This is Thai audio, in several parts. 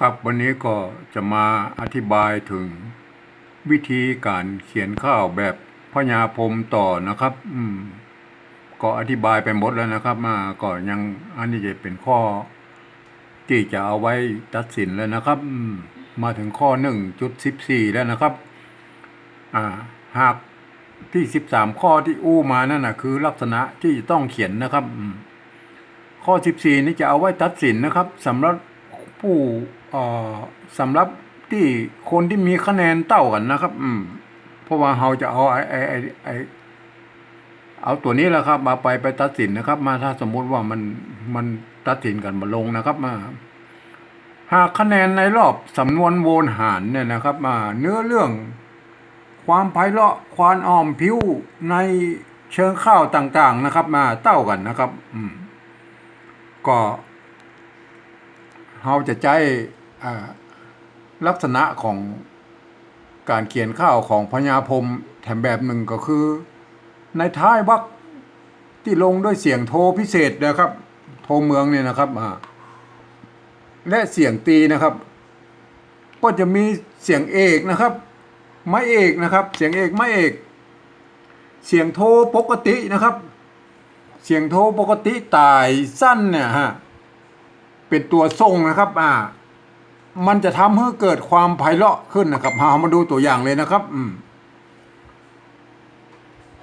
ครับวันนี้ก็จะมาอธิบายถึงวิธีการเขียนข้าวแบบพญาพรมต่อนะครับ อืม ก็อธิบายไปหมดแล้วนะครับ มาก็ยังอันนี้จะเป็นข้อ ที่จะเอาไว้ตัดสินแล้วนะครับ อืม มาถึงข้อหนึ่งจุดสิบสี่แล้วนะครับ อ่า หากที่สิบสามข้อที่อู้มานั่นนะคือ ลักษณะที่จะต้องเขียนนะครับ อืม ข้อ14นี้จะเอาไว้ตัดสินนะครับสำหรับ ผู้เอ่อสำหรับที่คนที่มีคะแนนเต้ากันนะครับ อืม เพราะว่าเราจะเอาไอ้ไอ้ไอ้ไอเอาตัวนี้แหละครับ มาไปไปตัดสินนะครับ มาถ้าสมมุติว่ามันมันตัดสินกันมาลงนะครับ มา หากคะแนนในรอบสำนวนโวนหารเนี่ยนะครับ มาเนื้อเรื่อง ความไพเราะความอ่อมผิวในเชิงข้าวต่างๆนะครับ มาเต้ากันนะครับ อืม ก็ เราจะใช้ลักษณะของการเขียนข้าวของพญาพรมแถมแบบหนึ่งก็คือ ในท้ายวรรคที่ลงด้วยเสียงโทพิเศษนะครับ โทเมืองเนี่ยนะครับอ่าและเสียงตีนะครับ ก็จะมีเสียงเอกนะครับ ไม่เอกนะครับ เสียงเอกไม่เอก เสียงโทปกตินะครับ เสียงโทปกติตายสั้นเนี่ยฮะ เป็นตัวทรงนะครับ อ่า มันจะทำให้เกิดความไพเราะขึ้นนะครับเอามาดูตัวอย่างเลยนะครับ อืม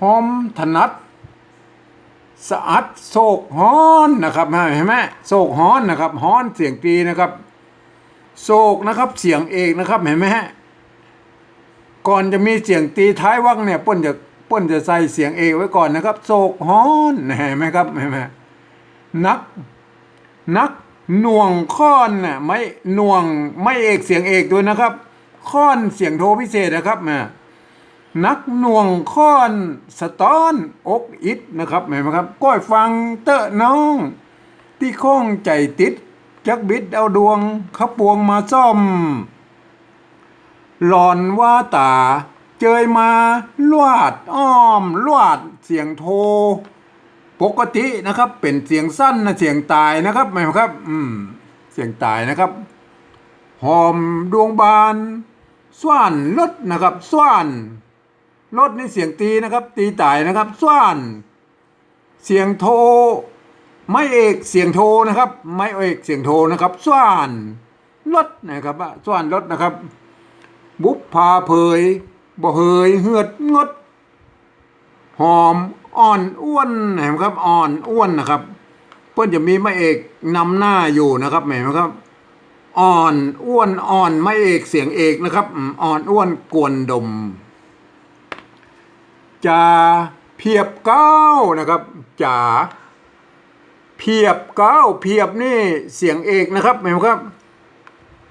หอมถนัดสะอัดโศกฮ้อนนะครับเห็นไหมโศกฮ้อนนะครับฮ้อนเสียงกรีนะครับโศกนะครับ เสียงเอกนะครับ เห็นไหมฮะก่อนจะมีเสียงตีท้ายวรรคเนี่ยป้นจะป้นจะใส่เสียงเอกไว้ก่อนนะครับ โศกฮ้อนเห็นไหมครับเห็นไหมนัก นัก หน่วงค้อนน่ะไม่หน่วงไม่เอกเสียงเอกด้วยนะครับค้อนเสียงโทพิเศษนะครับแม่นักหน่วงค้อนสตอนอกอิดนะครับเห็นไหมครับก้อยฟังเตอะน้อง ที่ข้องใจติด จักบิดเอาดวงขปวงมาซ่อม หลอนว่าตา เจยมาลวดอ้อมลวดเสียงโท ปกตินะครับ เป็นเสียงสั้นนะเสียงตายนะครับไหมครับ อืม เสียงตายนะครับหอมดวงบานสว่านลดนะครับสว่านลดนี่เสียงตีนะครับ ตีตายนะครับสว่านเสียงโท ไม่เอกเสียงโทนะครับ ไม่เอกเสียงโทนะครับสว่านลดนะครับว่าสว่านลดนะครับ บุพพาเผยบ่เฮยเหือดงด หอม อ่อนอ้วนเห็นไหมครับ อ่อนอ้วนนะครับ เพื่อนจะมีไม่เอกนำหน้าอยู่นะครับเห็นไหมครับ อ่อนอ้วนอ่อนไม่เอกเสียงเอกนะครับ อ่อนอ้วนกวนดมจ่าเพียบเก้านะครับจ่าเพียบเก้าเพียบนี่เสียงเอกนะครับเห็นไหมครับ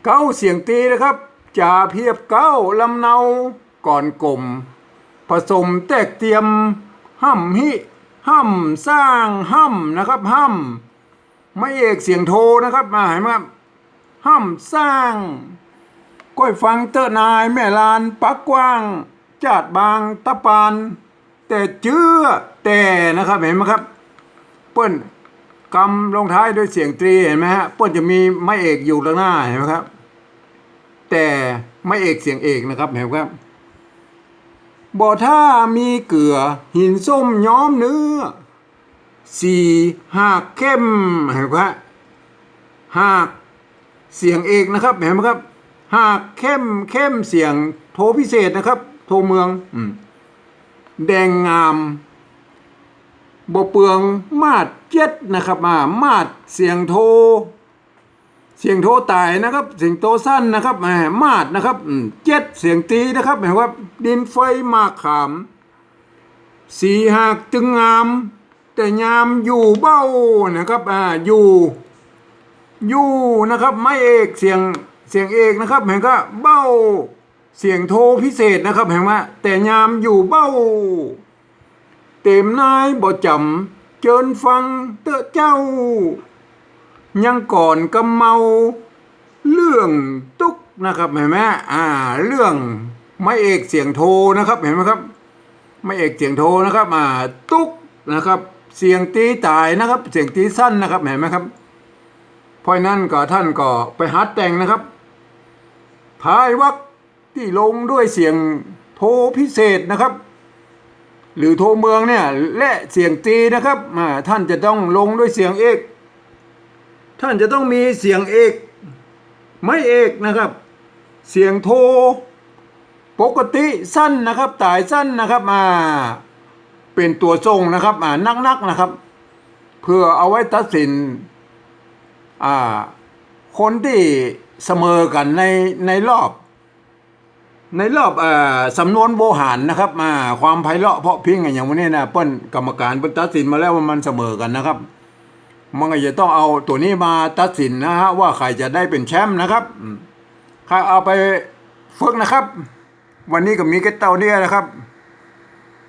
เก้าเสียงตีนะครับจ่าเพียบเก้าลำเนาก่อนกลมผสมแตกเตรียม ห้ำฮิห้ำสร้างห้ำนะครับห้ำไม่เอกเสียงโทนะครับมาเห็นไหมครับห้ำสร้างก้อยฟังเตอร์นายแม่ลานปักกว้าง จาดบางตะปานแต่เจื้อแต่นะครับเห็นไหมครับ เปิ้นกำลงท้ายด้วยเสียงตรีเห็นไหมฮะเปิ้นจะมีไม่เอกอยู่ตรงหน้าเห็นไหมครับ แต่ไม่เอกเสียงเอกนะครับเห็นไหมครับ บ่ถ้ามีเกลือหินส้มย้อมเนื้อสี่หากเข้มเห็นไหมครับหากเสียงเอกนะครับเห็นไหมครับ หากเข้มเข้มเสียงโทพิเศษนะครับ โทเมืองอืมแดงงามบ่เปลืองมาดเจ็ดนะครับมามาดเสียงโท เสียงโทตายนะครับ เสียงโตสั้นนะครับแหมมาดนะครับเจ็ดเสียงตีนะครับเห็นว่าดินไฟมากขาม สีหากจึงงาม แต่ยามอยู่เบ้านะครับอ่าอยู่อยู่นะครับไม่เอกเสียงเสียงเอกนะครับเห็นก็เบ้า เสียงโทพิเศษนะครับเห็นไหมแต่ยามอยู่เบ้า เต็มนายบ่จำเจิญฟังเตอะเจ้า ยังก่อนกำเมาเรื่องตุกนะครับเห็นไหมอ่า เรื่องไม่เอกเสียงโทนะครับเห็นไหมครับไม่เอกเสียงโทนะครับอ่าตุกนะครับ เสียงตีตายนะครับ เสียงตีสั้นนะครับเห็นไหมครับเพราะนั้นก็ท่านก็ไปหัดแต่งนะครับพายวักที่ลงด้วยเสียงโทพิเศษนะครับ หรือโทเมืองเนี่ยและเสียงตีนะครับอ่าท่านจะต้องลงด้วยเสียงเอก ท่านจะต้องมีเสียงเอก ไม่เอกนะครับ เสียงโท ปกติสั้นนะครับตายสั้นนะครับมาเป็นตัวทรงนะครับอ่านักๆนะครับ เพื่อเอาไว้ตัดสินอ่าคนที่เสมอกันในในรอบ ในรอบอ่าสำนวนโบหารนะครับมาความไพเราะเพราะพิงอย่างวันนี้นะเปิ้นกรรมการเปิ้นตัดสินมาแล้วว่ามันเสมอกันนะครับ มันก็จะต้องเอาตัวนี้มาตัดสินนะฮะว่าใครจะได้เป็นแชมป์นะครับอืมใครเอาไปฝึกนะครับ วันนี้ก็มีแค่เต่าเนี่ยนะครับ